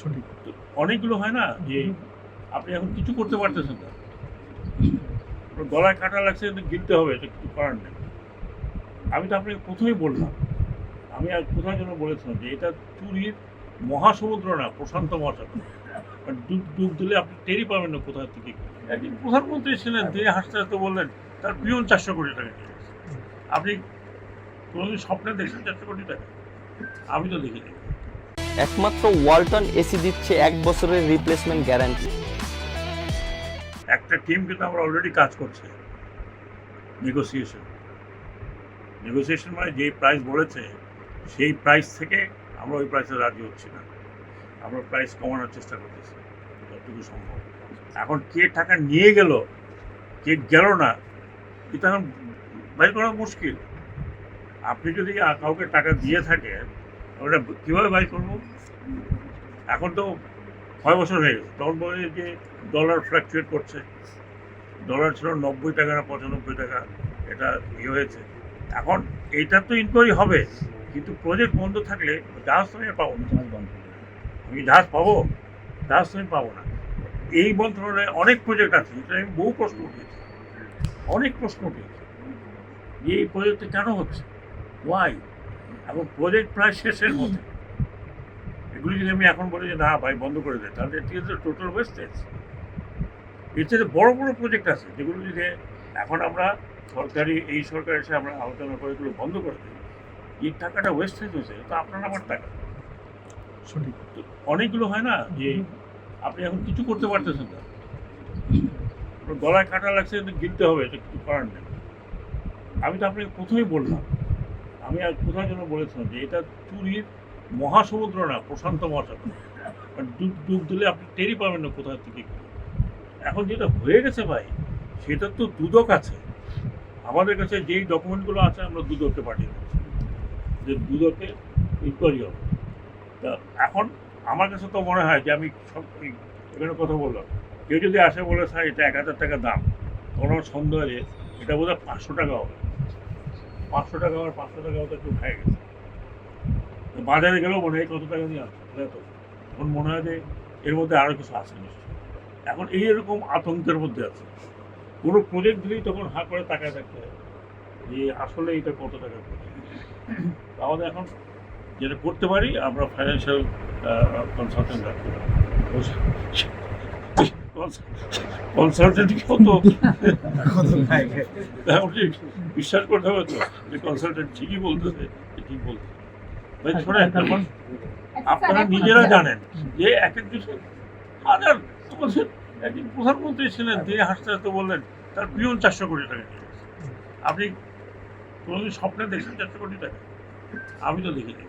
সঠিক। অনেকগুলো হয় না যে আপনি এখন কিছু করতে পারতেছেন না। গলায় কাটা লাগছে কিন্তু গিলতে হবে এটা কিছু করার নেই। আমি তো আপনাকে প্রথমেই বললাম আমি আর কোথাও যেন বলেছিলাম যে এটা চুরির মহাসমুদ্র না প্রশান্ত মহাসাগর। ডুব ডুব দিলে আপনি টেরই পাবেন না কোথা থেকে। একদিন প্রধানমন্ত্রী ছিলেন তিনি হাসতে হাসতে বললেন তার পিয়ন চারশো কোটি টাকা। আপনি কোনোদিন স্বপ্নে দেখছেন চারশো কোটি টাকা? আমি তো দেখিনি। একমাত্র ওয়ালটন এসি দিচ্ছে এক বছরের রিপ্লেসমেন্ট গ্যারান্টি একটা টিম কিন্তু আমরা অলরেডি কাজ করছে। নেগোসিয়েশন নেগোসিয়েশন মানে যেই প্রাইস বলেছে, সেই প্রাইস থেকে আমরা ওই প্রাইসে রাজি হচ্ছি না। আমরা প্রাইস কমানোর চেষ্টা করতেছি, যতটুকু সম্ভব। এখন কে টাকা নিয়ে গেল, কে গেল না, এটা এখন বাইর করা মুশকিল। আপনি যদি কাউকে টাকা দিয়ে থাকেন ওটা কীভাবে বাই করব? এখন তো ছয় বছর হয়ে গেছে। তখন বলে যে ডলার ফ্ল্যাকচুয়েট করছে। ডলার ছিল নব্বই টাকা না পঁচানব্বই টাকা। এটা ইয়ে হয়েছে। এখন এইটা তো ইনকোয়ারি হবে। কিন্তু প্রজেক্ট বন্ধ থাকলে জাহাজ তো আমি পাবো না। আমি জাহাজ পাবো? জাহাজ তো আমি পাবো না। এই মন্ত্রণালয়ে অনেক প্রজেক্ট আছে। যেটা আমি বহু প্রশ্ন উঠিয়েছি অনেক প্রশ্ন উঠিয়েছি এই প্রজেক্টটা কেন হচ্ছে? ওয়াই এবং প্রজেক্ট প্রায় শেষের মধ্যে এগুলি যদি আমি এখন বলি যে না ভাই বন্ধ করে দেয় তাহলে এটি হচ্ছে টোটাল ওয়েস্টেজ এর। চেয়ে বড় বড় প্রজেক্ট আছে যেগুলো যদি এখন আমরা সরকারি এই সরকার এসে আমরা আলোচনা করে এগুলো বন্ধ করে দিই এই টাকাটা ওয়েস্টেজ হয়েছে তো আপনার আমার টাকা। সঠিক। অনেকগুলো হয় না যে আপনি এখন কিছু করতে পারতেছেন না। গলায় কাটা লাগছে কিন্তু গিলতে হবে এটা কিছু করার নেই। আমি তো আপনাকে প্রথমেই বললাম আমি আর কোথাও যেন বলেছিলাম যে এটা চুরির মহাসমুদ্র না, প্রশান্ত মহাসাগর। ডুব ডুব দিলে আপনি টেরই পাবেন না কোথা থেকে এখন যেটা হয়ে গেছে ভাই, সেটা তো দুদক আছে। আমাদের কাছে যেই ডকুমেন্টগুলো আছে, আমরা দুদককে পাঠিয়ে দিচ্ছি। যে দুদকে ইনকোয়ারি হবে। তা এখন আমার কাছে তো মনে হয় যে আমি সব এখানে কথা বললাম। কেউ যদি আসে বলে, স্যার, এটা এক হাজার টাকা দাম। কোনো সন্দেহ যে এটা বোধ হয় পাঁচশো টাকা হবে। পাঁচশো টাকা আমার পাঁচশো টাকা হয়তো একটু খাই গেছে। বাজারে গেলেও মনে হয় কত টাকা দিয়ে আসছে তো? এখন মনে হয় যে এর মধ্যে আরও কিছু আছে নিশ্চয়ই। এখন এই এরকম আতঙ্কের মধ্যে আছে। কোনো প্রজেক্ট দিলেই তখন হাঁ করে তাকায় থাকতে হয় যে আসলে এটা কত টাকা আমাদের এখন যেটা করতে পারি, আমরা ফাইন্যান্সিয়াল কনসালটেন্ট রাখতে পারি কনসালটেন্ট কত? বিশ্বাস করতে হবে তো যে কনসালটেন্ট ঠিকই বলতেছে ঠিক বলতেছে ভাই শোনেন এখন আপনারা নিজেরা জানেন যে এক এক দেশে হাজার বলছেন একদিন প্রধানমন্ত্রী ছিলেন তিনি হাসতে হাসতে বললেন তার পিয়ন চারশো কোটি টাকা নিয়ে গেছে। আপনি কোনোদিন স্বপ্নে দেখছেন চারশো কোটি টাকা? আমি তো দেখিনি।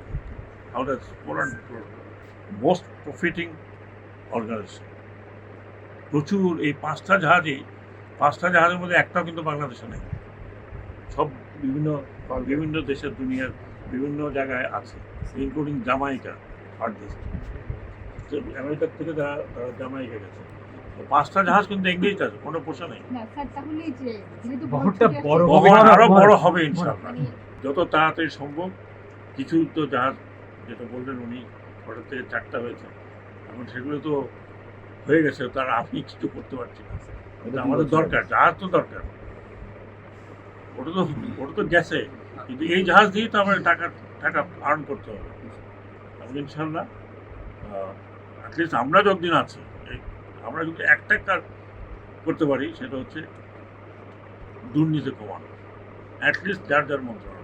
আমাদের পোল্যান্ড মোস্ট প্রফিটিং অর্গানাইজেশন প্রচুর এই পাঁচটা জাহাজে পাঁচটা জাহাজের মধ্যে একটাও কিন্তু বাংলাদেশে নেই। সব বিভিন্ন বিভিন্ন দেশের দুনিয়ার বিভিন্ন জায়গায় আছে ইনক্লুডিং জামাইকা দেশ আমেরিকার থেকে যারা তারা জামাইকা গেছে। পাঁচটা জাহাজ কিন্তু এঙ্গেজ আছে কোনো পোষা নেই। বড় হবে আরও বড় হবে ইনশাল্লাহ যত তাড়াতাড়ি সম্ভব কিছু তো জাহাজ যেটা বললেন উনি ছটা থেকে চারটা হয়েছে। এখন সেগুলো তো হয়ে গেছে, তার আপনি কিছু করতে পারছি না। আমাদের দরকার, জাহাজ তো দরকার। ওটা তো ওটা তো গেছে, কিন্তু এই জাহাজ দিয়েই তো আমাদের টাকা টাকা আর্ন করতে হবে। এবং ইনশাল্লাহ অ্যাটলিস্ট আমরা যতদিন আছি আমরা কিন্তু একটা কাজ করতে পারি, সেটা হচ্ছে দুর্নীতি কমানো। অ্যাটলিস্ট যার যার মন্ত্রণালয়